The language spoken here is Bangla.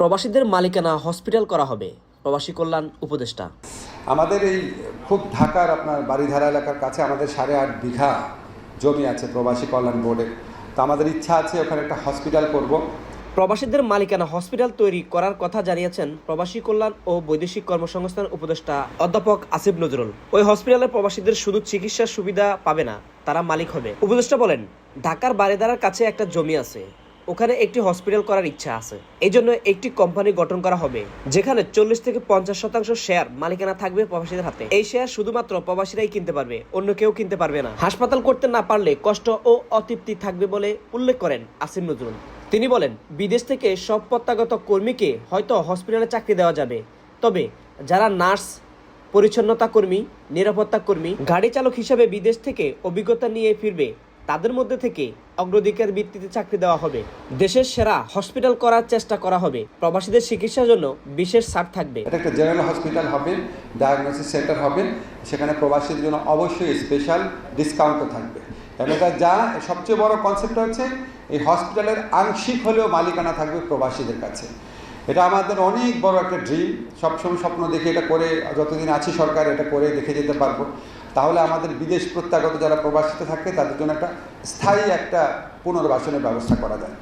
প্রবাসীদের মালিকানা হসপিটাল করা হবে। প্রবাসী কল্যাণ উপদেষ্টা। আমাদের এই খুব ঢাকার আপনার বাড়িধারা এলাকার কাছে আমাদের সাড়ে আট বিঘা জমি আছে প্রবাসী কল্যাণ বোর্ডের তো আমাদের ইচ্ছা আছে ওখানে একটা হসপিটাল করব। প্রবাসীদের মালিকানা হসপিটাল তৈরি করার কথা জানিয়েছেন প্রবাসী কল্যাণ ও বৈদেশিক কর্মসংস্থান উপদেষ্টা অধ্যাপক আসিফ নজরুল। ওই হসপিটালে প্রবাসীদের শুধু চিকিৎসার সুবিধা পাবে না তারা মালিক হবে। উপদেষ্টা বলেন ঢাকার বারিদারার কাছে একটা জমি আছে। ওখানে একটি হসপিটাল করার ইচ্ছা আছে। এই জন্য একটি কোম্পানি গঠন করা হবে, যেখানে চল্লিশ থেকে পঞ্চাশ শতাংশ শেয়ার মালিকানা থাকবে প্রবাসীদের হাতে। এই শেয়ার শুধুমাত্র প্রবাসীরাই কিনতে পারবে, অন্য কেউ কিনতে পারবে না। হাসপাতাল করতে না পারলে কষ্ট ও অতৃপ্তি থাকবে বলে উল্লেখ করেন আসিম নজরুল। তিনি বলেন, বিদেশ থেকে সব প্রত্যাগত কর্মীকে হয়তো হসপিটালে চাকরি দেওয়া যাবে। তবে যারা নার্স, পরিচ্ছন্নতা কর্মী, নিরাপত্তা কর্মী, গাড়ি চালক হিসেবে বিদেশ থেকে অভিজ্ঞতা নিয়ে ফিরবে তাদের মধ্যে থেকে অগ্রাধিকার ভিত্তিতে চাকরি দেওয়া হবে। দেশের সেরা হসপিটাল করার চেষ্টা করা হবে। প্রবাসীদের চিকিৎসার জন্য বিশেষ ছাড় থাকবে। এটা একটা জেনারেল হসপিটাল হবে, ডায়াগনোসিস সেন্টার হবে, সেখানে প্রবাসীদের জন্য অবশ্যই স্পেশাল ডিসকাউন্টও থাকবে। এটা যা সবচেয়ে বড় কনসেপ্ট হচ্ছে, এই হসপিটালের আংশিক হলেও মালিকানা থাকবে প্রবাসীদের কাছে। এটা আমাদের অনেক বড় একটা ড্রিম সবসময় স্বপ্ন দেখে এটা করে, যতদিন আছি সরকার, এটা করে দেখে যেতে পারব। তাহলে আমাদের বিদেশ প্রত্যাগত যারা প্রবাসিত থাকে, তাদের জন্য একটা স্থায়ী একটা পুনর্বাসনের ব্যবস্থা করা যায়।